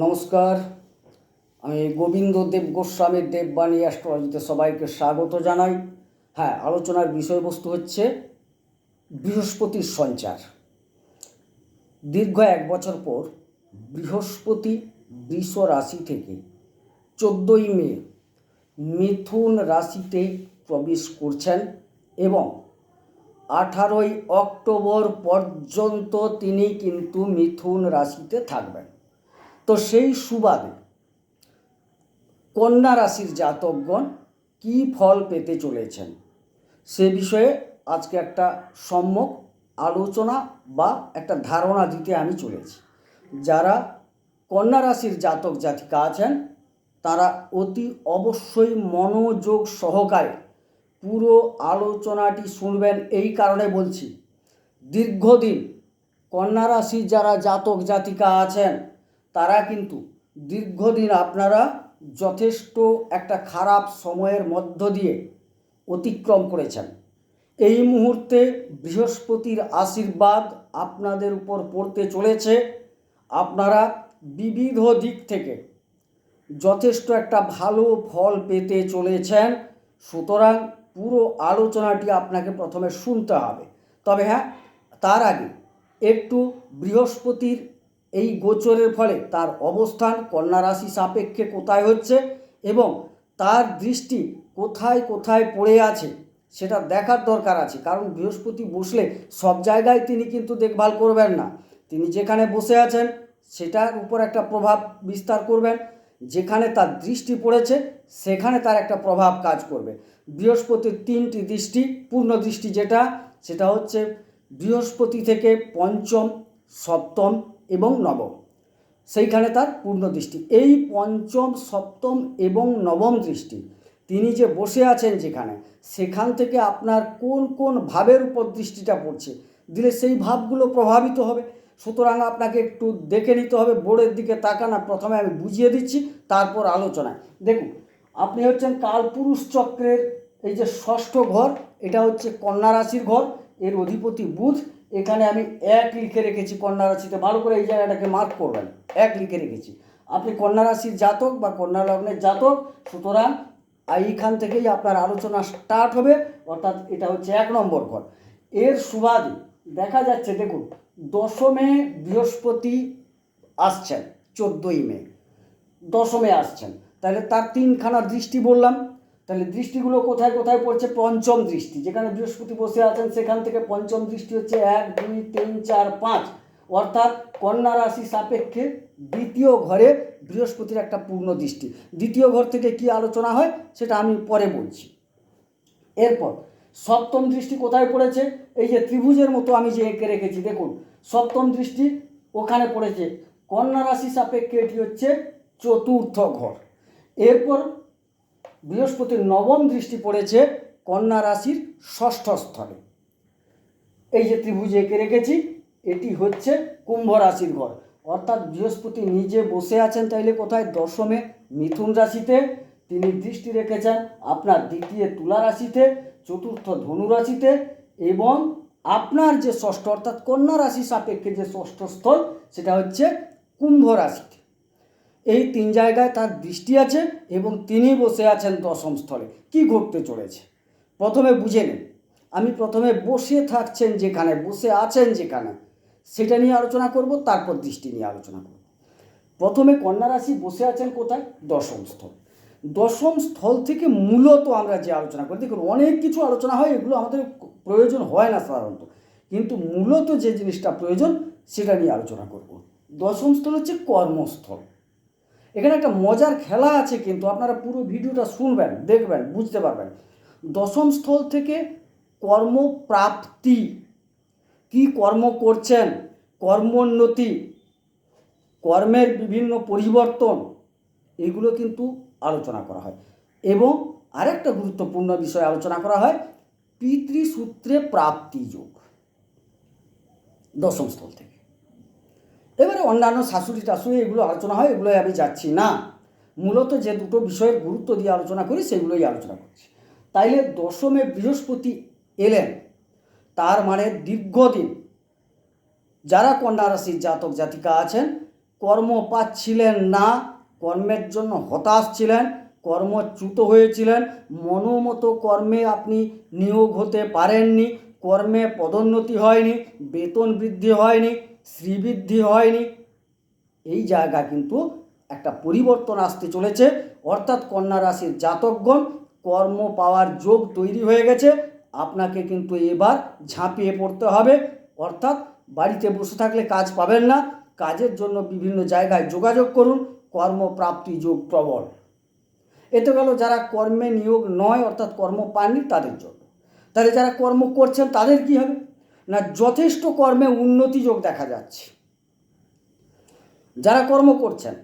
নমস্কার। আমি গোবিন্দ দেব গোস্বামীর দেববাণী অ্যাস্ট্রোলজিতে সবাইকে স্বাগত জানাই। হ্যাঁ আলোচনার বিষয়বস্তু হচ্ছে বৃহস্পতির সঞ্চার। দীর্ঘ এক বছর পর বৃহস্পতি বৃষ রাশি থেকে চোদ্দোই মে মিথুন রাশিতে প্রবেশ করছেন এবং আঠারোই অক্টোবর পর্যন্ত তিনি কিন্তু মিথুন রাশিতে থাকবেন। তো সেই সুবাদে কন্যা রাশির জাতকগণ কী ফল পেতে চলেছেন? সে বিষয়ে আজকে একটা সম্যক আলোচনা বা একটা ধারণা দিতে আমি চলেছি। যারা কন্যা রাশির জাতক জাতিকা আছেন, তারা অতি অবশ্যই মনোযোগ সহকারে পুরো আলোচনাটি শুনবেন এই কারণে বলছি, দীর্ঘদিন কন্যা রাশির যারা জাতক জাতিকা আছেন তারা কিন্তু দীর্ঘদিন আপনারা যথেষ্ট একটা খারাপ সময়ের মধ্য দিয়ে অতিক্রম করেছেন। এই মুহূর্তে বৃহস্পতির আশীর্বাদ আপনাদের উপর পড়তে চলেছে। আপনারা বিবিধ দিক থেকে যথেষ্ট একটা ভালো ফল পেতে চলেছেন। সুতরাং পুরো আলোচনাটি আপনাকে প্রথমে শুনতে হবে। তবে হ্যাঁ তার আগে একটু বৃহস্পতির এই গোচরের ফলে তার অবস্থান কন্যা রাশি সাপেক্ষে কোথায় হচ্ছে এবং তার দৃষ্টি কোথায় কোথায় পড়ে আছে সেটা দেখার দরকার আছে। কারণ বৃহস্পতি বসলে সব জায়গায় তিনি কিন্তু দেখভাল করবেন না। তিনি যেখানে বসে আছেন সেটার উপর একটা প্রভাব বিস্তার করবেন। যেখানে তার দৃষ্টি পড়েছে সেখানে তার একটা প্রভাব কাজ করবে। বৃহস্পতির তিনটি দৃষ্টি, পূর্ণ দৃষ্টি যেটা, সেটা হচ্ছে বৃহস্পতি থেকে পঞ্চম, সপ্তম এবং নবম। সেইখানে তার পূর্ণ দৃষ্টি। এই পঞ্চম, সপ্তম এবং নবম দৃষ্টি। তিনি যে বসে আছেন যেখানে, সেখান থেকে আপনার কোন কোন ভাবের উপর দৃষ্টিটা পড়ছে? দিলে সেই ভাবগুলো প্রভাবিত হবে। সুতরাং আপনাকে একটু দেখে নিতে হবে। বোর্ডের দিকে তাকানা প্রথমে আমি বুঝিয়ে দিচ্ছি, তারপর আলোচনায়। দেখুন, আপনি হচ্ছেন কালপুরুষ চক্রের এই যে ষষ্ঠ ঘর, এটা হচ্ছে কন্যা রাশির ঘর, এর অধিপতি বুধ এখানে আমি এক লিখে রেখেছি কন্যা রাশিতে। ভালো করে এই জায়গাটাকে মার্ক করবেন। এক লিখে রেখেছি। আপনি কন্যা রাশির জাতক বা কন্যা লগ্নের জাতক, সুতরাং এইখান থেকেই আপনার আলোচনা স্টার্ট হবে, অর্থাৎ এটা হচ্ছে এক নম্বর ঘর। এর সুবাদে দেখা যাচ্ছে, দেখুন, দশমে বৃহস্পতি আসছেন, চোদ্দোই মে। দশমে আসছেন। তাহলে তার তিনখানা দৃষ্টি বললাম। তাহলে দৃষ্টিগুলো কোথায় কোথায় পড়ছে? পঞ্চম দৃষ্টি। যেখানে বৃহস্পতি বসে আছেন, সেখান থেকে পঞ্চম দৃষ্টি হচ্ছে এক, দুই, তিন, চার, পাঁচ। অর্থাৎ কন্যা রাশি সাপেক্ষে দ্বিতীয় ঘরে বৃহস্পতির একটা পূর্ণ দৃষ্টি। দ্বিতীয় ঘর থেকে কি আলোচনা হয়? সেটা আমি পরে বলছি। এরপর, সপ্তম দৃষ্টি কোথায় পড়েছে? এই যে ত্রিভুজের মতো আমি যে এঁকে রেখেছি, দেখুন, সপ্তম দৃষ্টি ওখানে পড়েছে। কন্যা রাশি সাপেক্ষে এটি হচ্ছে চতুর্থ ঘর। এরপর বৃহস্পতির নবম দৃষ্টি পড়েছে কন্যা রাশির ষষ্ঠ স্থলে। এই যে ত্রিভুজ এঁকে রেখেছি, এটি হচ্ছে কুম্ভ রাশির ঘর। অর্থাৎ বৃহস্পতি নিজে বসে আছেন তাইলে কোথায়? দশমে মিথুন রাশিতে। তিনি দৃষ্টি রেখেছেন আপনার দ্বিতীয় তুলা রাশিতে, চতুর্থ ধনু রাশিতে এবং আপনার যে ষষ্ঠ, অর্থাৎ কন্যা রাশি সাপেক্ষে যে ষষ্ঠ স্থল, সেটা হচ্ছে কুম্ভ রাশিতে। এই তিন জায়গায় তার দৃষ্টি আছে এবং তিনি বসে আছেন দশম স্থলে কি ঘটতে চলেছে? প্রথমে বুঝে নেন। আমি প্রথমে বসে থাকছেন যেখানে, বসে আছেন যেখানে, সেটা নিয়ে আলোচনা করব, তারপর দৃষ্টি নিয়ে আলোচনা করব। প্রথমে কন্যা রাশি বসে আছেন কোথায়? দশম স্থল দশম স্থল থেকে মূলত আমরা যে আলোচনা করি, দেখুন, অনেক কিছু আলোচনা হয়, এগুলো আমাদের প্রয়োজন হয় না সাধারণত। কিন্তু মূলত যে জিনিসটা প্রয়োজন, সেটা নিয়ে আলোচনা করব। দশম স্থল হচ্ছে কর্মস্থল। এখানে একটা মজার খেলা আছে কিন্তু আপনারা পুরো ভিডিওটা শুনবেন, দেখবেন, বুঝতে পারবেন। দশম স্থল থেকে কর্মপ্রাপ্তি। কি কর্ম করছেন? কর্মোন্নতি। কর্মের বিভিন্ন পরিবর্তন। এগুলো কিন্তু আলোচনা করা হয়। এবং আরেকটা গুরুত্বপূর্ণ বিষয় আলোচনা করা হয়, পিতৃসূত্রে প্রাপ্তি যোগ। দশম স্থল থেকে। এবারে অন্যান্য শাশুড়ি টাশুড়ি এগুলো আলোচনা হয়, এগুলোই আমি যাচ্ছি। না, মূলত যে দুটো বিষয়ের গুরুত্ব দিয়ে আলোচনা করি, সেগুলোই আলোচনা করছি। তাইলে দশমে বৃহস্পতি এলেন, তার মানে দীর্ঘদিন যারা কন্যা রাশির জাতক জাতিকা আছেন, কর্ম পাচ্ছিলেন না, কর্মের জন্য হতাশ ছিলেন, কর্মচ্যুত হয়েছিলেন, মনোমতো কর্মে আপনি নিয়োগ হতে পারেননি, কর্মে পদোন্নতি হয়নি, বেতন বৃদ্ধি হয়নি শ্রীবৃদ্ধি হয়নি। এই জায়গা কিন্তু একটা পরিবর্তন আসতে চলেছে। অর্থাৎ কন্যা রাশির জাতকগণ কর্ম পাওয়ার যোগ তৈরি হয়ে গেছে। আপনাকে কিন্তু এবার ঝাঁপিয়ে পড়তে হবে। অর্থাৎ বাড়িতে বসে থাকলে কাজ পাবেন না। কাজের জন্য বিভিন্ন জায়গায় যোগাযোগ করুন। কর্মপ্রাপ্তি যোগ প্রবল। এতে গেল যারা কর্মে নিয়োগ নয়, অর্থাৎ কর্ম পাননি তাদের জন্য। তাহলে যারা কর্ম করছেন তাদের কি হবে? না, যথেষ্ট কর্মে উন্নতি যোগ দেখা যাচ্ছে। যারা কর্ম করছেন,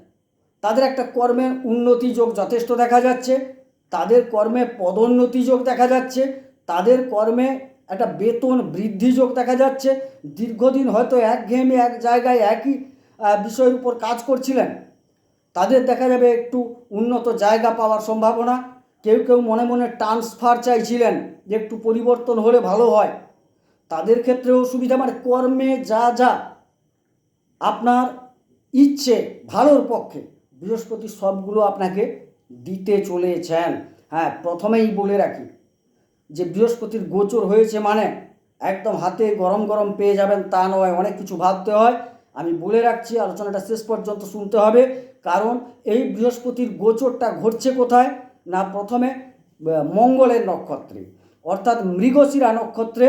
তাদের একটা কর্মে উন্নতি যোগ যথেষ্ট দেখা যাচ্ছে, তাদের কর্মে পদোন্নতি যোগ দেখা যাচ্ছে, তাদের কর্মে একটা বেতন বৃদ্ধি যোগ দেখা যাচ্ছে। দীর্ঘদিন হয়তো একঘেয়েমি এক জায়গায় একই বিষয়ের উপর কাজ করছিলেন, তাদের দেখা যাবে একটু উন্নত জায়গা পাওয়ার সম্ভাবনা। কেউ কেউ মনে মনে ট্রান্সফার চাইছিলেন যে একটু পরিবর্তন হলে ভালো হয়। তাদের ক্ষেত্রেও সুবিধা মানে কর্মে যা যা আপনার ইচ্ছে, ভালোর পক্ষে, বৃহস্পতি সবগুলো আপনাকে দিতে চলেছেন। হ্যাঁ প্রথমেই বলে রাখি যে বৃহস্পতির গোচর হয়েছে মানে একদম হাতে গরম গরম পেয়ে যাবেন তা নয়, অনেক কিছু ভাবতে হয়। আমি বলে রাখছি, আলোচনাটা শেষ পর্যন্ত শুনতে হবে, কারণ এই বৃহস্পতির গোচরটা ঘটছে কোথায়? না, প্রথমে মঙ্গলের নক্ষত্রে, অর্থাৎ মৃগশিরা নক্ষত্রে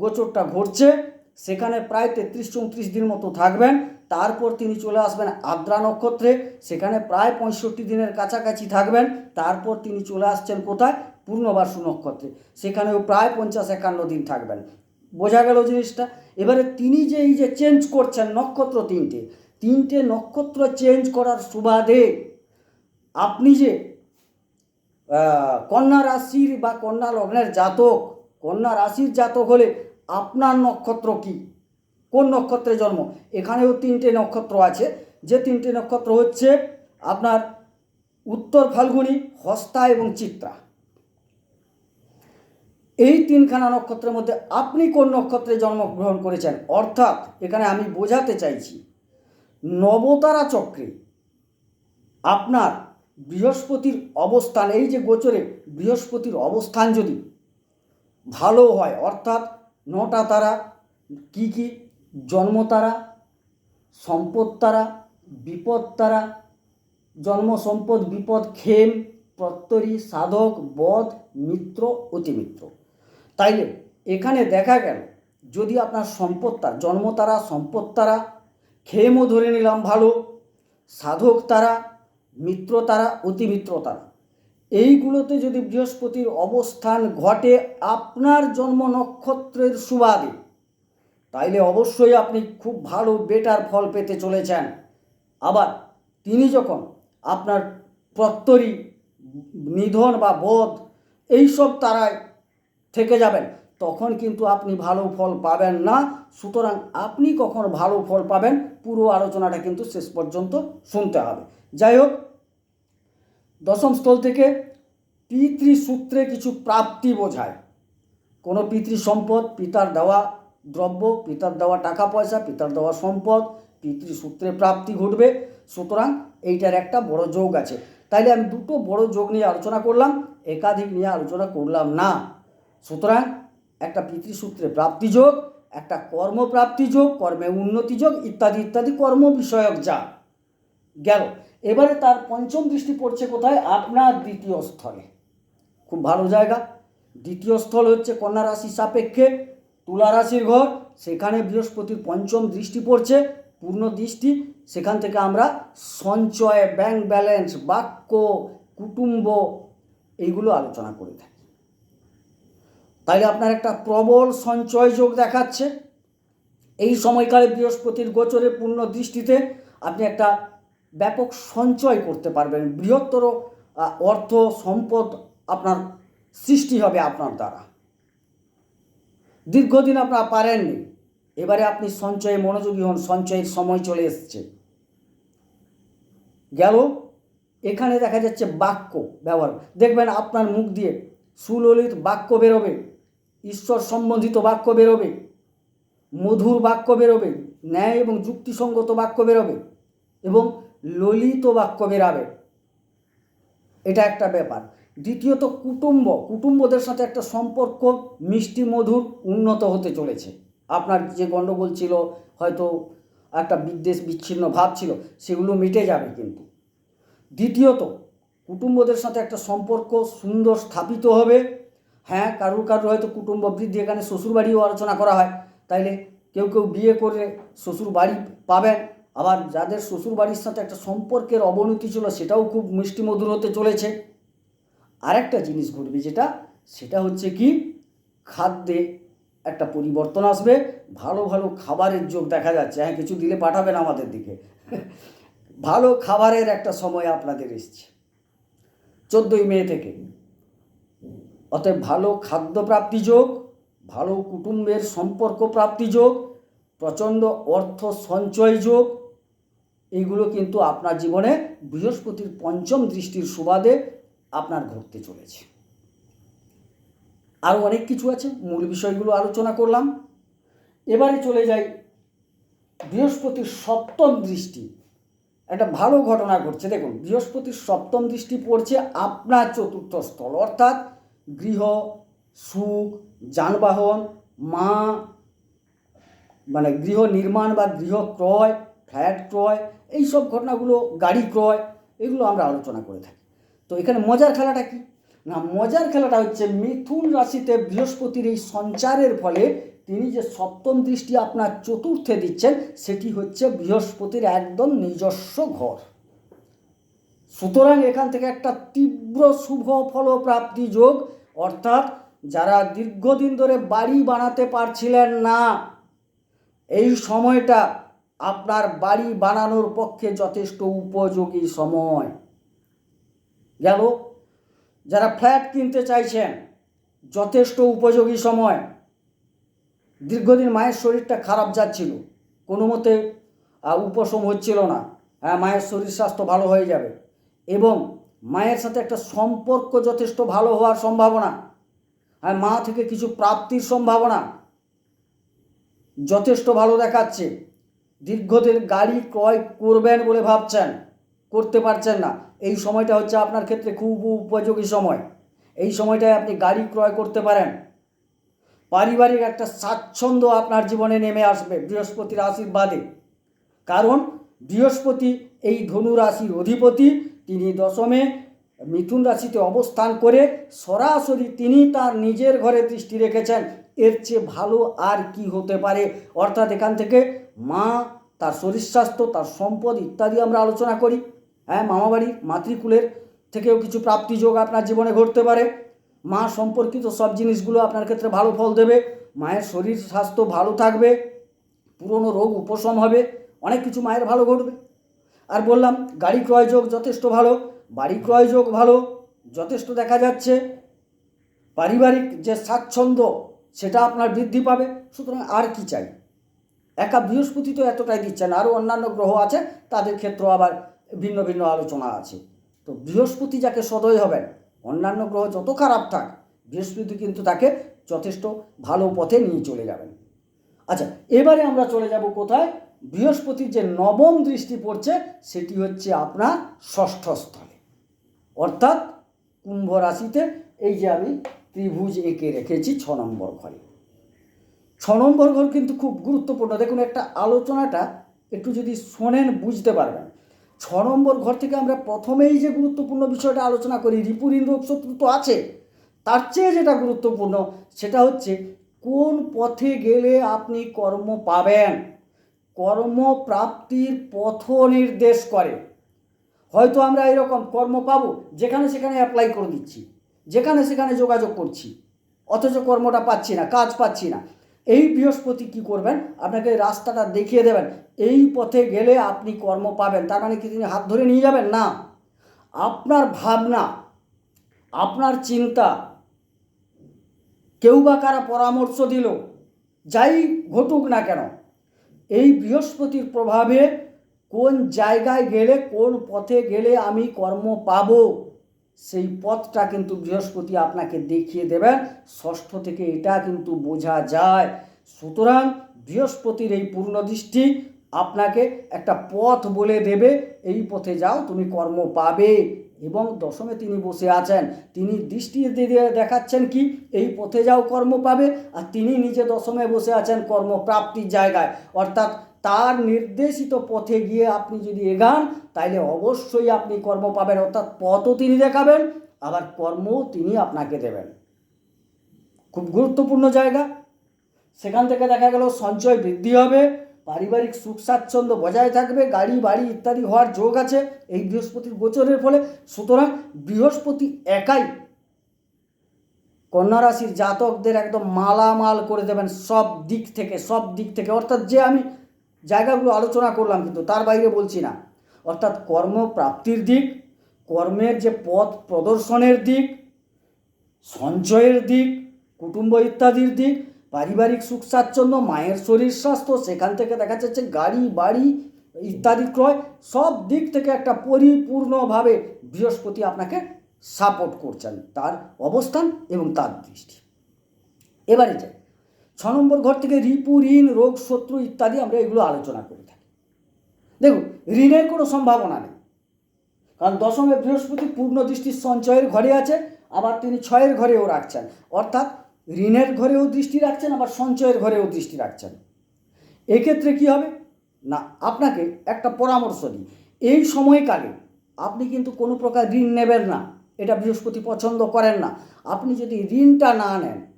গোচরটা ঘটছে। সেখানে প্রায় তেত্রিশ চৌত্রিশ দিন মতো থাকবেন। তারপর তিনি চলে আসবেন আদ্রা নক্ষত্রে। সেখানে প্রায় পঁয়ষট্টি দিনের কাছাকাছি থাকবেন। তারপর তিনি চলে আসছেন কোথায়? পূর্ণবাসু নক্ষত্রে। সেখানেও প্রায় পঞ্চাশ একান্ন দিন থাকবেন। বোঝা গেল জিনিসটা? এবারে তিনি যে এই যে চেঞ্জ করছেন নক্ষত্র তিনটে তিনটে নক্ষত্র চেঞ্জ করার সুবাদে আপনি যে কন্যা রাশির বা কন্যা লগ্নের জাতক, কন্যা রাশির জাতক হলে আপনার নক্ষত্র কি? কোন নক্ষত্রে জন্ম? এখানেও তিনটে নক্ষত্র আছে। যে তিনটে নক্ষত্র হচ্ছে আপনার উত্তর ফাল্গুনি, হস্তা এবং চিত্রা। এই তিনখানা নক্ষত্রের মধ্যে আপনি কোন নক্ষত্রে জন্মগ্রহণ করেছেন? অর্থাৎ এখানে আমি বোঝাতে চাইছি, নবতারা চক্রে আপনার বৃহস্পতির অবস্থান, এই যে গোচরে বৃহস্পতির অবস্থান যদি ভালো হয়, অর্থাৎ নটা তারা, কি কি? জন্মতারা সম্পদ তারা, বিপদ তারা, জন্ম, সম্পদ, বিপদ খেম প্রত্যরী, সাধক, বধ, মিত্র, অতিমিত্র। তাইলে এখানে দেখা গেল, যদি আপনার সম্পদ তারা জন্মতারা সম্পদ তারা খেমও ধরে নিলাম ভালো, সাধক তারা, মিত্র তারা, অতিমিত্র তারা। এইগুলোতে যদি বৃহস্পতির অবস্থান ঘটে আপনার জন্ম নক্ষত্রের সুবাদে, তাইলে অবশ্যই আপনি খুব ভালো, বেটার ফল পেতে চলেছেন। আবার তিনি যখন আপনার প্রত্যরী, নিধন বা বোধ, এইসব তারায় থেকে যাবেন, তখন কিন্তু আপনি ভালো ফল পাবেন না। সুতরাং আপনি কখন ভালো ফল পাবেন, পুরো আলোচনাটা কিন্তু শেষ পর্যন্ত শুনতে হবে। যাই হোক দশম স্থল থেকে পিতৃসূত্রে কিছু প্রাপ্তি বোঝায়। কোনো পিতৃ সম্পদ পিতার দেওয়া দ্রব্য, পিতার দেওয়া টাকা পয়সা পিতার দেওয়া সম্পদ, পিতৃসূত্রে প্রাপ্তি ঘটবে। সুতরাং এইটার একটা বড় যোগ আছে। তাইলে আমি দুটো বড় যোগ নিয়ে আলোচনা করলাম, একাধিক নিয়ে আলোচনা করলাম না। সুতরাং একটা পিতৃসূত্রে প্রাপ্তি যোগ, একটা কর্মপ্রাপ্তি যোগ, কর্মে উন্নতি যোগ, ইত্যাদি ইত্যাদি কর্ম বিষয়ক যা। গেল। এবারে তার পঞ্চম দৃষ্টি পড়ছে কোথায়? আপনার দ্বিতীয় স্থলে। খুব ভালো জায়গা। দ্বিতীয় স্থল হচ্ছে কন্যা রাশি সাপেক্ষে তুলা রাশির ঘর। সেখানে বৃহস্পতির পঞ্চম দৃষ্টি পড়ছে, পূর্ণ দৃষ্টি। সেখান থেকে আমরা সঞ্চয় ব্যাংক ব্যালেন্স বাক্য, কুটুম্ব এইগুলো আলোচনা করে থাকি। তাইলে আপনার একটা প্রবল সঞ্চয় যোগ দেখাচ্ছে। এই সময়কালে বৃহস্পতির গোচরে পূর্ণ দৃষ্টিতে আপনি একটা ব্যাপক সঞ্চয় করতে পারবেন। বৃহত্তর অর্থ সম্পদ আপনার সৃষ্টি হবে আপনার দ্বারা। দীর্ঘদিন আপনারা পারেননি। এবারে আপনি সঞ্চয়ে মনোযোগী হন, সঞ্চয়ের সময় চলে এসছে। গেল, এখানে দেখা যাচ্ছে বাক্য ব্যবহার। দেখবেন আপনার মুখ দিয়ে সুললিত বাক্য বেরোবে, ঈশ্বর সম্বন্ধিত বাক্য বেরোবে, মধুর বাক্য বেরোবে, ন্যায় এবং যুক্তিসঙ্গত বাক্য বেরোবে এবং ললিত বাক্য বেরাবে। এটা একটা ব্যাপার। দ্বিতীয়ত, কুটুম্ব। কুটুম্বদের সাথে একটা সম্পর্ক মিষ্টি মধুর উন্নত হতে চলেছে। আপনার যে গণ্ডগোল ছিল, হয়তো একটা বিদ্বেষ বিচ্ছিন্ন ভাব ছিল, সেগুলো মিটে যাবে কিন্তু। দ্বিতীয়ত, কুটুম্বদের সাথে একটা সম্পর্ক সুন্দর স্থাপিত হবে। হ্যাঁ কারুর কারুর হয়তো কুটুম্ব বৃদ্ধি, এখানে শ্বশুরবাড়িও আলোচনা করা হয়। তাইলে কেউ কেউ বিয়ে করে শ্বশুর বাড়ি পাবেন। আবার যাদের শ্বশুর বাড়ির সাথে একটা সম্পর্কের অবনতি ছিল, সেটাও খুব মিষ্টি মধুর হতে চলেছে। আরেকটা জিনিস ঘটবে যেটা, সেটা হচ্ছে কি, খাদ্যে একটা পরিবর্তন আসবে, ভালো ভালো খাবারের যোগ দেখা যাচ্ছে। হ্যাঁ কিছু দিলে পাঠাবেন আমাদের দিকে। ভালো খাবারের একটা সময় আপনাদের এসছে। চোদ্দোই মে থেকে। অতএব ভালো খাদ্য প্রাপ্তি যোগ, ভালো কুটুম্বের সম্পর্ক প্রাপ্তি যোগ, প্রচণ্ড অর্থ সঞ্চয় যোগ এইগুলো কিন্তু আপনার জীবনে বৃহস্পতির পঞ্চম দৃষ্টির সুবাদে আপনার ঘটতে চলেছে। আরও অনেক কিছু আছে, মূল বিষয়গুলো আলোচনা করলাম। এবারে চলে যাই বৃহস্পতির সপ্তম দৃষ্টি। একটা ভালো ঘটনা ঘটছে, দেখুন, বৃহস্পতির সপ্তম দৃষ্টি পড়ছে আপনার চতুর্থ স্থল, অর্থাৎ গৃহ, সুখ, যানবাহন, মা মানে গৃহ নির্মাণ বা গৃহ ক্রয়, ফ্ল্যাট ক্রয় এই সব ঘটনাগুলো, গাড়ি ক্রয়, এগুলো আমরা আলোচনা করে থাকি। তো এখানে মজার খেলাটা কি? না, মজার খেলাটা হচ্ছে মিথুন রাশিতে বৃহস্পতির এই সঞ্চারের ফলে তিনি যে সপ্তম দৃষ্টি আপনার চতুর্থে দিচ্ছেন, সেটি হচ্ছে বৃহস্পতির একদম নিজস্ব ঘর। সুতরাং এখান থেকে একটা তীব্র শুভ ফলপ্রাপ্তি যোগ, অর্থাৎ যারা দীর্ঘদিন ধরে বাড়ি বানাতে পারছিলেন না, এই সময়টা আপনার বাড়ি বানানোর পক্ষে যথেষ্ট উপযোগী সময়। গেল। যারা ফ্ল্যাট কিনতে চাইছেন, যথেষ্ট উপযোগী সময়। দীর্ঘদিন মায়ের শরীরটা খারাপ যাচ্ছিল। কোনো মতে উপশম হচ্ছিল না। হ্যাঁ মায়ের শরীর স্বাস্থ্য ভালো হয়ে যাবে। এবং মায়ের সাথে একটা সম্পর্ক যথেষ্ট ভালো হওয়ার সম্ভাবনা। হ্যাঁ মা থেকে কিছু প্রাপ্তির সম্ভাবনা যথেষ্ট ভালো দেখাচ্ছে। দীর্ঘদিন গাড়ি ক্রয় করবেন বলে ভাবছেন, করতে পারছেন না। এই সময়টা হচ্ছে আপনার ক্ষেত্রে খুব উপযোগী সময়। এই সময়টায় আপনি গাড়ি ক্রয় করতে পারেন। পারিবারিক একটা স্বাচ্ছন্দ্য আপনার জীবনে নেমে আসবে বৃহস্পতির আশীর্বাদে। কারণ বৃহস্পতি এই ধনু রাশির অধিপতি, তিনি দশমে মিথুন রাশিতে অবস্থান করে সরাসরি তিনি তার নিজের ঘরে দৃষ্টি রেখেছেন। এর চেয়ে ভালো আর কি হতে পারে? অর্থাৎ এখান থেকে মা, তার শরীর স্বাস্থ্য, তার সম্পদ ইত্যাদি আমরা আলোচনা করি। হ্যাঁ মামাবাড়ি, মাতৃকুলের থেকেও কিছু প্রাপ্তিযোগ আপনার জীবনে ঘটতে পারে। মা সম্পর্কিত সব জিনিসগুলো আপনার ক্ষেত্রে ভালো ফল দেবে। মায়ের শরীর স্বাস্থ্য ভালো থাকবে। পুরনো রোগ উপশম হবে। অনেক কিছু মায়ের ভালো ঘটবে। আর বললাম, গাড়ি ক্রয়যোগ যথেষ্ট ভালো, বাড়ি ক্রয়যোগ ভালো, যথেষ্ট দেখা যাচ্ছে। পারিবারিক যে স্বাচ্ছন্দ্য সেটা আপনার বৃদ্ধি পাবে। সুতরাং আর কি চাই? একা বৃহস্পতি তো এতটাই দিচ্ছেন আরও অন্যান্য গ্রহ আছে, তাদের ক্ষেত্রেও আবার ভিন্ন ভিন্ন আলোচনা আছে। তো বৃহস্পতি যাকে সদয় হবেন, অন্যান্য গ্রহ যত খারাপ থাক, বৃহস্পতি কিন্তু তাকে যথেষ্ট ভালো পথে নিয়ে চলে যাবেন। আচ্ছা এবারে আমরা চলে যাব কোথায়? বৃহস্পতির যে নবম দৃষ্টি পড়ছে, সেটি হচ্ছে আপনার ষষ্ঠ স্থলে। অর্থাৎ কুম্ভ রাশিতে, এই যে আমি ত্রিভুজ এঁকে রেখেছি ছ নম্বর ঘরে। ছ নম্বর ঘর কিন্তু খুব গুরুত্বপূর্ণ। দেখুন, একটা আলোচনাটা একটু যদি শোনেন, বুঝতে পারবেন। ছ নম্বর ঘর থেকে আমরা প্রথমেই যে গুরুত্বপূর্ণ বিষয়টা আলোচনা করি রিপুরিন রোগ শত্রু তো আছে। তার চেয়ে যেটা গুরুত্বপূর্ণ সেটা হচ্ছে, কোন পথে গেলে আপনি কর্ম পাবেন? কর্মপ্রাপ্তির পথ নির্দেশ করে। হয়তো আমরা এরকম কর্ম পাবো, যেখানে সেখানে অ্যাপ্লাই করে দিচ্ছি। যেখানে সেখানে যোগাযোগ করছি। অথচ কর্মটা পাচ্ছি না, কাজ পাচ্ছি না। এই বৃহস্পতি কি করবেন? আপনাকে রাস্তাটা দেখিয়ে দেবেন। এই পথে গেলে আপনি কর্ম পাবেন। তার মানে কি তিনি হাত ধরে নিয়ে যাবেন? না। আপনার ভাবনা, আপনার চিন্তা, কেউ বা কারা পরামর্শ দিল, যাই ঘটুক না কেন, এই বৃহস্পতির প্রভাবে কোন জায়গায় গেলে, কোন পথে গেলে আমি কর্ম পাব? সেই পথটা কিন্তু বৃহস্পতি আপনাকে দেখিয়ে দেবেন ষষ্ঠ থেকে এটা কিন্তু বোঝা যায়। সুতরাং বৃহস্পতির এই পূর্ণ দৃষ্টি আপনাকে একটা পথ বলে দেবে, এই পথে যাও, তুমি কর্ম পাবে। এবং দশমে তিনি বসে আছেন। তিনি দৃষ্টি দিয়ে দেখাচ্ছেন কি, এই পথে যাও, কর্ম পাবে। আর তিনি নিজে দশমে বসে আছেন কর্মপ্রাপ্তির জায়গায়। অর্থাৎ তার নির্দেশিত পথে গিয়ে আপনি যদি এগান, তাইলে অবশ্যই আপনি কর্ম পাবেন, অর্থাৎ পথও তিনি দেখাবেন, আবার কর্মও তিনি আপনাকে দেবেন। খুব গুরুত্বপূর্ণ জায়গা। সেখান থেকে দেখা গেল সঞ্চয় বৃদ্ধি হবে, পারিবারিক সুখ স্বাচ্ছন্দ্য বজায় থাকবে, গাড়ি, বাড়ি ইত্যাদি হওয়ার যোগ আছে, এই বৃহস্পতির গোচরের ফলে। সুতরাং বৃহস্পতি একাই কন্যা রাশির জাতকদের একদম মালামাল করে দেবেন সব দিক থেকে, সব দিক থেকে। অর্থাৎ যে আমি জায়গাগুলো আলোচনা করলাম কিন্তু তার বাইরে বলছি না। অর্থাৎ কর্মপ্রাপ্তির দিক, কর্মের যে পথ প্রদর্শনের দিক, সঞ্চয়ের দিক, কুটুম্ব ইত্যাদির দিক, পারিবারিক সুখ স্বাচ্ছন্দ্য, মায়ের শরীর স্বাস্থ্য, সেখান থেকে দেখা যাচ্ছে গাড়ি, বাড়ি ইত্যাদি ক্রয়, সব দিক থেকে একটা পরিপূর্ণভাবে বৃহস্পতি আপনাকে সাপোর্ট করছেন। তার অবস্থান এবং তার দৃষ্টি। এবারে যাই। ছ নম্বর ঘর থেকে রিপু, ঋণ, রোগ, শত্রু ইত্যাদি আমরা এগুলো আলোচনা করে থাকি। দেখুন, ঋণের কোনো সম্ভাবনা নেই। কারণ দশমে বৃহস্পতি পূর্ণ দৃষ্টির সঞ্চয়ের ঘরে আছে, আবার তিনি ছয়ের ঘরেও রাখছেন। অর্থাৎ ঋণের ঘরেও দৃষ্টি রাখছেন, আবার সঞ্চয়ের ঘরেও দৃষ্টি রাখছেন। এক্ষেত্রে কি হবে? না, আপনাকে একটা পরামর্শ দিই। এই সময়কালে আপনি কিন্তু কোনো প্রকার ঋণ নেবেন না। এটা বৃহস্পতি পছন্দ করেন না। আপনি যদি ঋণটা না নেন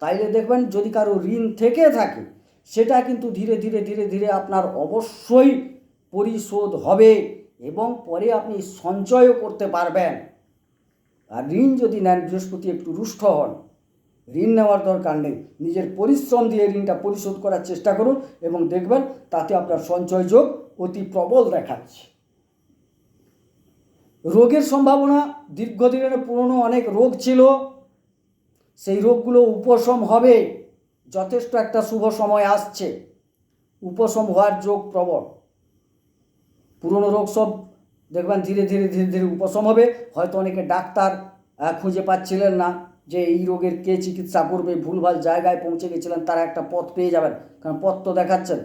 তাইলে দেখবেন যদি কারও ঋণ থেকে থাকে, সেটা কিন্তু ধীরে ধীরে ধীরে ধীরে আপনার অবশ্যই পরিশোধ হবে এবং পরে আপনি সঞ্চয়ও করতে পারবেন। আর ঋণ যদি নেন, বৃহস্পতি একটু রুষ্ট হন। ঋণ নেওয়ার দরকার নেই। নিজের পরিশ্রম দিয়ে ঋণটা পরিশোধ করার চেষ্টা করুন এবং দেখবেন তাতে আপনার সঞ্চয় যোগ অতি প্রবল দেখাচ্ছে। রোগের সম্ভাবনা, দীর্ঘদিনের পুরনো অনেক রোগ ছিল। সেই রোগগুলো উপশম হবে। যথেষ্ট একটা শুভ সময় আসছে। উপশম হওয়ার যোগ প্রবল। পুরনো রোগ সব দেখবেন ধীরে ধীরে ধীরে ধীরে উপশম হবে। হয়তো অনেকে ডাক্তার খুঁজে পাচ্ছিলেন না যে এই রোগের কে চিকিৎসা করবে, ভুলভাল জায়গায় পৌঁছে গেছিলেন, তারা একটা পথ পেয়ে যাবেন। কারণ পথ তো দেখাচ্ছেন।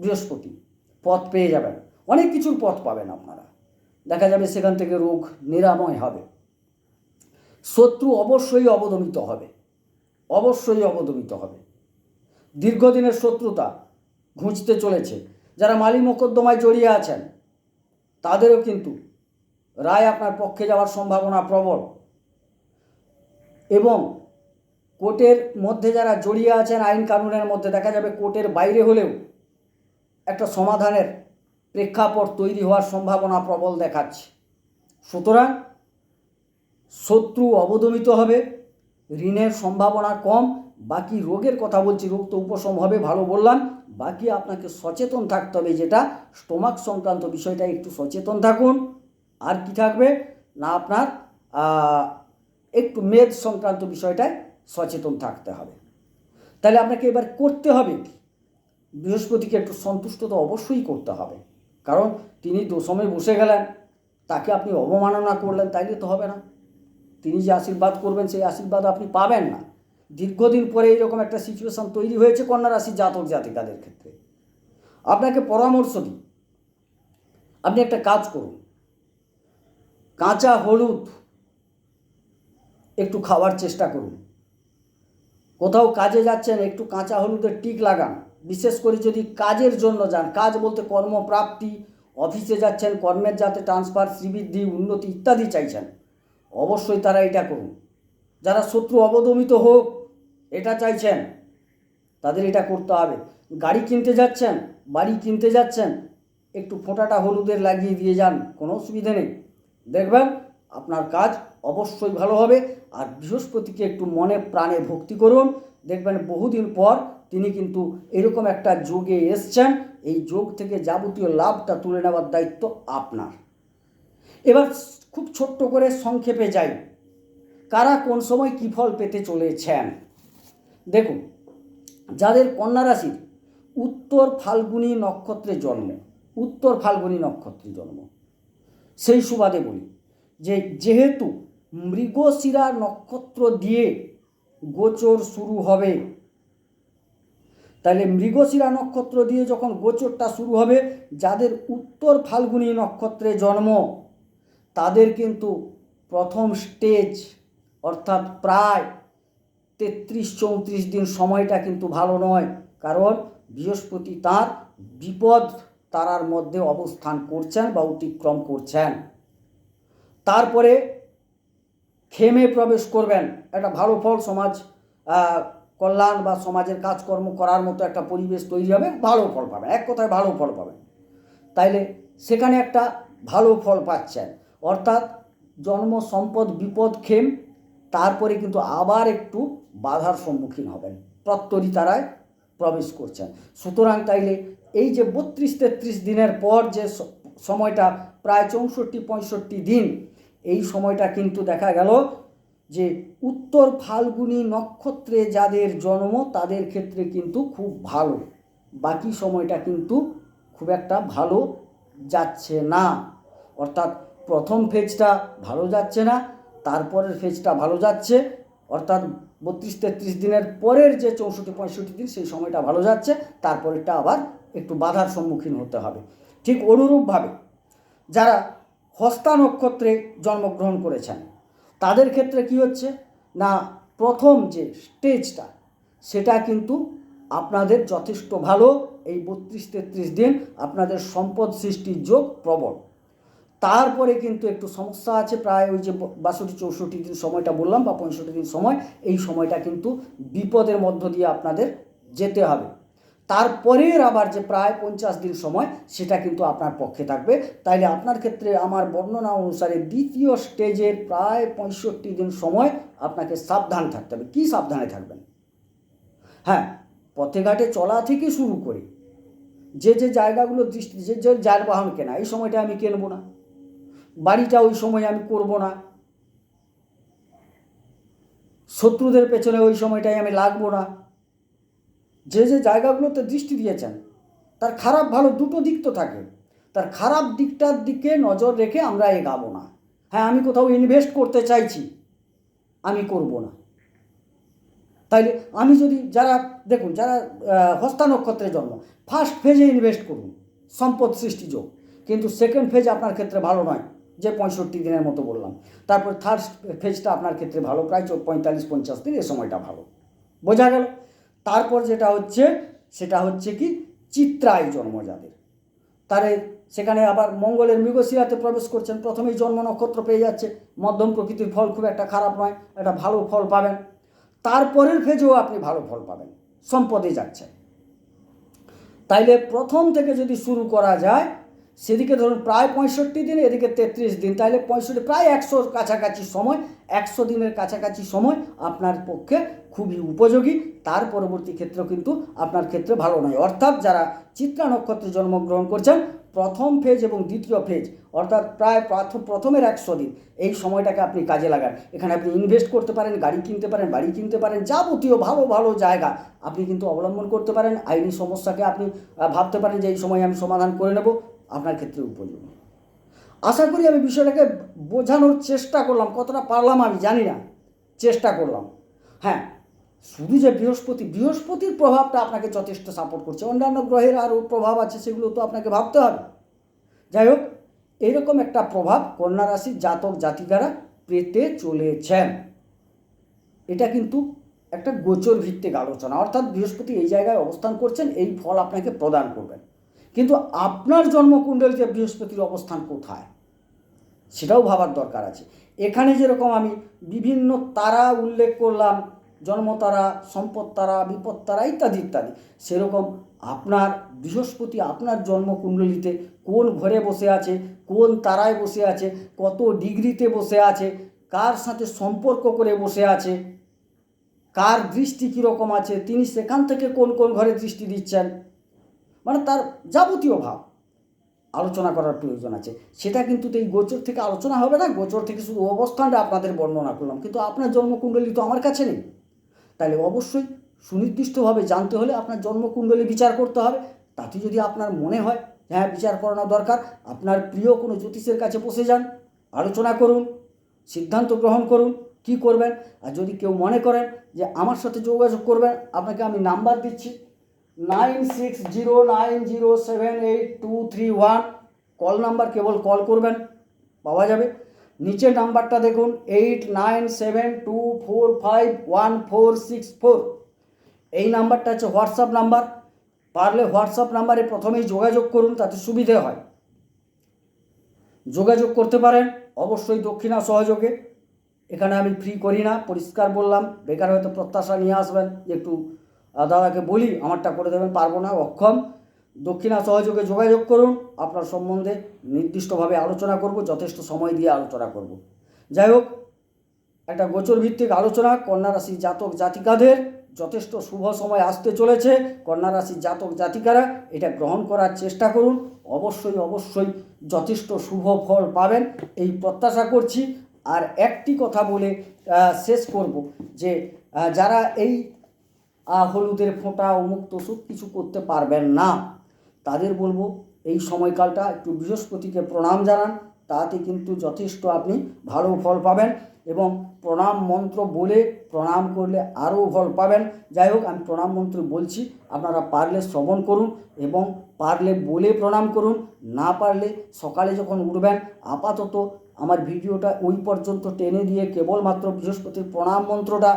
বৃহস্পতি পথ পেয়ে যাবেন। অনেক কিছুর পথ পাবেন আপনারা। দেখা যাবে সেখান থেকে রোগ নিরাময় হবে। শত্রু অবশ্যই অবদমিত হবে। অবশ্যই অবদমিত হবে। দীর্ঘদিনের শত্রুতা ঘুঁচতে চলেছে। যারা মালি মোকদ্দমায় জড়িয়ে আছেন, তাদেরও কিন্তু রায় আপনার পক্ষে যাওয়ার সম্ভাবনা প্রবল। এবং কোর্টের মধ্যে যারা জড়িয়ে আছেন আইন কানুনের মধ্যে, দেখা যাবে কোর্টের বাইরে হলেও একটা সমাধানের প্রেক্ষাপট তৈরি হওয়ার সম্ভাবনা প্রবল দেখাচ্ছে। সুতরাং শত্রু অবদমিত হবে, ঋণের সম্ভাবনা কম, বাকি রোগের কথা বলছি, রোগ তো উপশম হবে, ভালো বললাম, বাকি আপনাকে সচেতন থাকতে হবে যেটা, স্টোমাক সংক্রান্ত বিষয়টা একটু সচেতন থাকুন, আর কি থাকবে? না আপনার একটু মেদ সংক্রান্ত বিষয়টায় সচেতন থাকতে হবে। তাহলে আপনাকে এবার করতে হবে কি? বৃহস্পতিকে একটু সন্তুষ্ট তো অবশ্যই করতে হবে, কারণ তিনি দশমে বসে গেলেন, তাকে আপনি অবমাননা করলেন, তাইলে তো হবে না। তিনি যে আশীর্বাদ করবেন, সেই আশীর্বাদ আপনি পাবেন না। দীর্ঘদিন পরে এইরকম একটা সিচুয়েশন তৈরি হয়েছে কন্যা রাশির জাতক জাতিকাদের ক্ষেত্রে। আপনাকে পরামর্শ দিই। আপনি একটা কাজ করুন। কাঁচা হলুদ একটু খাওয়ার চেষ্টা করুন। কোথাও কাজে যাচ্ছেন, একটু কাঁচা হলুদের টিক লাগান। বিশেষ করে যদি কাজের জন্য যান, কাজ বলতে কর্মপ্রাপ্তি, অফিসে যাচ্ছেন, কর্মের যাতে ট্রান্সফার শ্রীবৃদ্ধি, উন্নতি ইত্যাদি চাইছেন অবশ্যই তারা এটা করুন। যারা শত্রু অবদমিত হোক, এটা চাইছেন, তাদের এটা করতে হবে। গাড়ি কিনতে যাচ্ছেন, বাড়ি কিনতে যাচ্ছেন, একটু ফোঁটাটা হলুদের লাগিয়ে দিয়ে যান, কোনো অসুবিধে নেই। দেখবেন আপনার কাজ অবশ্যই ভালো হবে, আর বৃহস্পতিকে একটু মনে প্রাণে ভক্তি করুন। দেখবেন বহুদিন পর তিনি কিন্তু এরকম একটা যোগে এসছেন। এই যোগ থেকে যাবতীয় লাভটা তুলে নেওয়ার দায়িত্ব আপনার। এবার খুব ছোট্ট করে সংক্ষেপে যাই। কারা কোন সময় কী ফল পেতে চলেছেন? দেখুন, যাদের কন্যা রাশির উত্তর ফাল্গুনী নক্ষত্রে জন্ম, উত্তর ফাল্গুনী নক্ষত্রে জন্ম। সেই সুবাদে বলি যে, যেহেতু মৃগশিরা নক্ষত্র দিয়ে গোচর শুরু হবে তাহলে মৃগশিরা নক্ষত্র দিয়ে যখন গোচরটা শুরু হবে, যাদের উত্তর ফাল্গুনী নক্ষত্রে জন্ম তাদের কিন্তু প্রথম স্টেজ অর্থাৎ প্রায় তেত্রিশ চৌত্রিশ দিন সময়টা কিন্তু ভালো নয়। কারণ বৃহস্পতি তার বিপদ তারার মধ্যে অবস্থান করছেন বা অতিক্রম করছেন। তারপরে খেমে প্রবেশ করবেন। একটা ভালো ফল সমাজ কল্যাণ বা সমাজের কাজকর্ম করার মতো একটা পরিবেশ তৈরি হবে, ভালো ফল পাবেন। এক কথায় ভালো ফল পাবেন। তাইলে সেখানে একটা ভালো ফল পাচ্ছেন। অর্থাৎ জন্ম, সম্পদ, বিপদ খেম তারপরে কিন্তু আবার একটু বাধার সম্মুখীন হবেন। প্রত্যরী তারায় প্রবেশ করছেন। সুতরাং তাইলে এই যে বত্রিশ, তেত্রিশ দিনের পর যে সময়টা, প্রায় চৌষট্টি, পঁয়ষট্টি দিন, এই সময়টা কিন্তু দেখা গেল যে উত্তর ফাল্গুনী নক্ষত্রে যাদের জন্ম, তাদের ক্ষেত্রে কিন্তু খুব ভালো। বাকি সময়টা কিন্তু খুব একটা ভালো যাচ্ছে না। অর্থাৎ প্রথম ফেজটা ভালো যাচ্ছে না, তারপরের ফেজটা ভালো যাচ্ছে, অর্থাৎ বত্রিশ তেত্রিশ দিনের পরের যে চৌষট্টি পঁয়ষট্টি দিন সেই সময়টা ভালো যাচ্ছে, তারপরেরটা আবার একটু বাধার সম্মুখীন হতে হবে। ঠিক অনুরূপভাবে যারা হস্তা নক্ষত্রে জন্মগ্রহণ করেছেন, তাদের ক্ষেত্রে কি হচ্ছে? না, প্রথম যে স্টেজটা, সেটা কিন্তু আপনাদের যথেষ্ট ভালো, এই বত্রিশ তেত্রিশ দিন আপনাদের সম্পদ সৃষ্টির যোগ প্রবল। তারপরে কিন্তু একটু সমস্যা আছে প্রায় ওই যে বাষট্টি চৌষট্টি দিন সময়টা বললাম বা পঁয়ষট্টি দিন সময়, এই সময়টা কিন্তু বিপদের মধ্য দিয়ে আপনাদের যেতে হবে। তারপরের আবার যে প্রায় পঞ্চাশ দিন সময়, সেটা কিন্তু আপনার পক্ষে থাকবে। তাইলে আপনার ক্ষেত্রে আমার বর্ণনা অনুসারে দ্বিতীয় স্টেজের প্রায় পঁয়ষট্টি দিন সময় আপনাকে সাবধান থাকতে হবে। কী সাবধানে থাকবেন? হ্যাঁ পথে ঘাটে চলা থেকে শুরু করে। যে যে জায়গাগুলো দৃষ্টি, যে যে যানবাহন কেনা, এই সময়টা আমি কিনবো না? বাড়িটা ওই সময় আমি করব না। শত্রুদের পেছনে ওই সময়টায় আমি লাগবো না। যে যে জায়গাগুলোতে দৃষ্টি দিয়েছেন, তার খারাপ ভালো দুটো দিক তো থাকে। তার খারাপ দিকটার দিকে নজর রেখে আমরা এগাবো না। হ্যাঁ আমি কোথাও ইনভেস্ট করতে চাইছি, আমি করব না। তাইলে আমি যদি যারা, দেখুন, যারা হস্তা নক্ষত্রে জন্ম ফার্স্ট ফেজে ইনভেস্ট করুন, সম্পদ সৃষ্টি যোগ। কিন্তু সেকেন্ড ফেজ আপনার ক্ষেত্রে ভালো নয়। যে পঁয়ষট্টি দিনের মতো বললাম। তারপর থার্ড ফেজটা আপনার ক্ষেত্রে ভালো, প্রায় পঁয়তাল্লিশ, পঞ্চাশ দিন এ সময়টা ভালো। বোঝা গেল? তারপর যেটা হচ্ছে, সেটা হচ্ছে কি? চিত্রায় জন্ম যাদের। তারে সেখানে আবার মঙ্গলের মৃগশিরাতে প্রবেশ করছেন, প্রথমেই জন্ম নক্ষত্র পেয়ে যাচ্ছে। মধ্যম প্রকৃতির ফল খুব একটা খারাপ নয়, একটা ভালো ফল পাবেন। তারপরের ফেজেও আপনি ভালো ফল পাবেন, সম্পদে যাচ্ছেন। তাইলে প্রথম থেকে যদি শুরু করা যায় সেদিকে ধরুন প্রায় পঁয়ষট্টি দিন, এদিকে তেত্রিশ দিন। তাহলে পঁয়ষট্টি, প্রায় একশোর কাছাকাছি সময়, একশো দিনের কাছাকাছি সময় আপনার পক্ষে খুবই উপযোগী। তার পরবর্তী ক্ষেত্র কিন্তু আপনার ক্ষেত্রে ভালো নয়। অর্থাৎ যারা চিত্রা নক্ষত্রে জন্মগ্রহণ করছেন, প্রথম ফেজ এবং দ্বিতীয় ফেজ, অর্থাৎ প্রায় প্রথম প্রথমের একশো দিন, এই সময়টাকে আপনি কাজে লাগান। এখানে আপনি ইনভেস্ট করতে পারেন, গাড়ি কিনতে পারেন, বাড়ি কিনতে পারেন, যাবতীয় ভালো ভালো জায়গা আপনি কিন্তু অবলম্বন করতে পারেন। আইনি সমস্যাকে আপনি ভাবতে পারেন যে এই সময় আমি সমাধান করে নেব। আপনার ক্ষেত্রে উপযোগী। আশা করি আমি বিষয়টাকে বোঝানোর চেষ্টা করলাম, কতটা পারলাম আমি জানি না, চেষ্টা করলাম। হ্যাঁ শুধু যে বৃহস্পতি, বৃহস্পতির প্রভাবটা আপনাকে যথেষ্ট সাপোর্ট করছে, অন্যান্য গ্রহের আরও প্রভাব আছে, সেগুলো তো আপনাকে ভাবতে হবে। যাই হোক এইরকম একটা প্রভাব কন্যা রাশির জাতক জাতিকারা পেতে চলেছেন। এটা কিন্তু একটা গোচর ভিত্তিক আলোচনা, অর্থাৎ বৃহস্পতি এই জায়গায় অবস্থান করছেন, এই ফল আপনাকে প্রদান করবেন। কিন্তু আপনার জন্মকুণ্ডলিতে বৃহস্পতির অবস্থান কোথায়? সেটাও ভাবার দরকার আছে। এখানে যেরকম আমি বিভিন্ন তারা উল্লেখ করলাম জন্মতারা সম্পদ তারা, বিপদ তারা ইত্যাদি ইত্যাদি, সেরকম আপনার বৃহস্পতি আপনার জন্মকুণ্ডলিতে কোন ঘরে বসে আছে, কোন তারায় বসে আছে, কত ডিগ্রিতে বসে আছে, কার সাথে সম্পর্ক করে বসে আছে, কার দৃষ্টি কীরকম আছে, তিনি সেখান থেকে কোন কোন ঘরে দৃষ্টি দিচ্ছেন মানে তার যাবতীয় ভাব। আলোচনা করার প্রয়োজন আছে। সেটা কিন্তু এই গোচর থেকে আলোচনা হবে না। গোচর থেকে শুধু অবস্থানটা আপনাদের বর্ণনা করলাম। কিন্তু আপনার জন্মকুণ্ডলী তো আমার কাছে নেই। তাহলে অবশ্যই সুনির্দিষ্টভাবে জানতে হলে আপনার জন্মকুণ্ডলী বিচার করতে হবে। তাতে যদি আপনার মনে হয় হ্যাঁ বিচার করানো দরকার, আপনার প্রিয় কোনো জ্যোতিষের কাছে বসে যান, আলোচনা করুন, সিদ্ধান্ত গ্রহণ করুন, কি করবেন? আর যদি কেউ মনে করেন যে, আমার সাথে যোগাযোগ করবেন, আপনাকে আমি নাম্বার দিচ্ছি nine six zero nine zero seven eight two three one. Call number কেবল কল করবেন, পাওয়া যাবে। নিচের নাম্বারটা দেখুন, eight nine seven two four five one four six four. এই নাম্বারটা হচ্ছে হোয়াটসঅ্যাপ নাম্বার। পারলে হোয়াটসঅ্যাপ নাম্বারে প্রথমেই যোগাযোগ করুন, তাতে সুবিধে হয়। যোগাযোগ করতে পারেন, অবশ্যই দক্ষিণা সহযোগে। এখানে আমি ফ্রি করি না, পরিষ্কার বললাম। বেকার হয়তো প্রত্যাশা নিয়ে আসবেন একটু দাদাকে বলি, আমারটা করে দেবেন, পারব না, অক্ষম। দক্ষিণা সহযোগে যোগাযোগ করুন, আপনার সম্বন্ধে নির্দিষ্টভাবে আলোচনা করব, যথেষ্ট সময় দিয়ে আলোচনা করব। যাই হোক, একটা গোচর ভিত্তিক আলোচনা কন্যা রাশি জাতক জাতিকাদের, যথেষ্ট শুভ সময় আসতে চলেছে কন্যা রাশি জাতক জাতিকারা, এটা গ্রহণ করার চেষ্টা করুন, অবশ্যই অবশ্যই যথেষ্ট শুভ ফল পাবেন, এই প্রত্যাশা করছি। আর একটি কথা বলে শেষ করব, যে যারা এই হলুদের ফোঁটা, অমুক তসুক কিছু করতে পারবেন না। তাদের বলব, এই সময়কালটা একটু বৃহস্পতিকে প্রণাম জানান, তাতে কিন্তু যথেষ্ট আপনি ভালো ফল পাবেন এবং প্রণাম মন্ত্র বলে প্রণাম করলে আরও ফল পাবেন। যাই হোক, আমি প্রণাম মন্ত্র বলছি, আপনারা পারলে শ্রবণ করুন এবং পারলে বলে প্রণাম করুন, না পারলে সকালে যখন উঠবেন, আপাতত আমার ভিডিওটা ওই পর্যন্ত টেনে দিয়ে কেবলমাত্র বৃহস্পতির প্রণাম মন্ত্রটা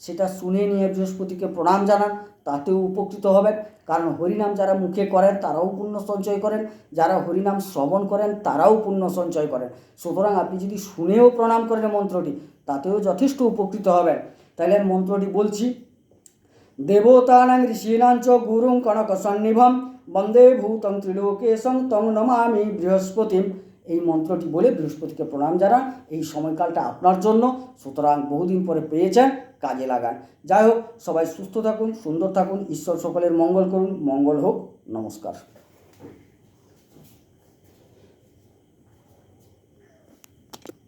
সেটা শুনে নিয়ে বৃহস্পতিকে প্রণাম জানান, তাতেও উপকৃত হবেন। কারণ হরিনাম যারা মুখে করেন, তারাও পুণ্য সঞ্চয় করেন। যারা হরিনাম শ্রবণ করেন, তারাও পুণ্য সঞ্চয় করেন। সুতরাং আপনি যদি শুনেও প্রণাম করেন মন্ত্রটি, তাতেও যথেষ্ট উপকৃত হবেন। তাহলে মন্ত্রটি বলছি, দেবতানাং ঋষীণাং চ গুরুং কনক সন্নিভম বন্দে ভূতং ত্রিলোকেশং তং নমামি বৃহস্পতিম। এই মন্ত্রটি বলে বৃহস্পতিকে প্রণাম জানান। এই সময়কালটা আপনার জন্য। সুতরাং বহুদিন পরে পেয়েছেন, কাজে লাগান। যাই হোক, সবাই সুস্থ থাকুন, সুন্দর থাকুন। ঈশ্বর সকলের মঙ্গল করুন। মঙ্গল হোক। নমস্কার।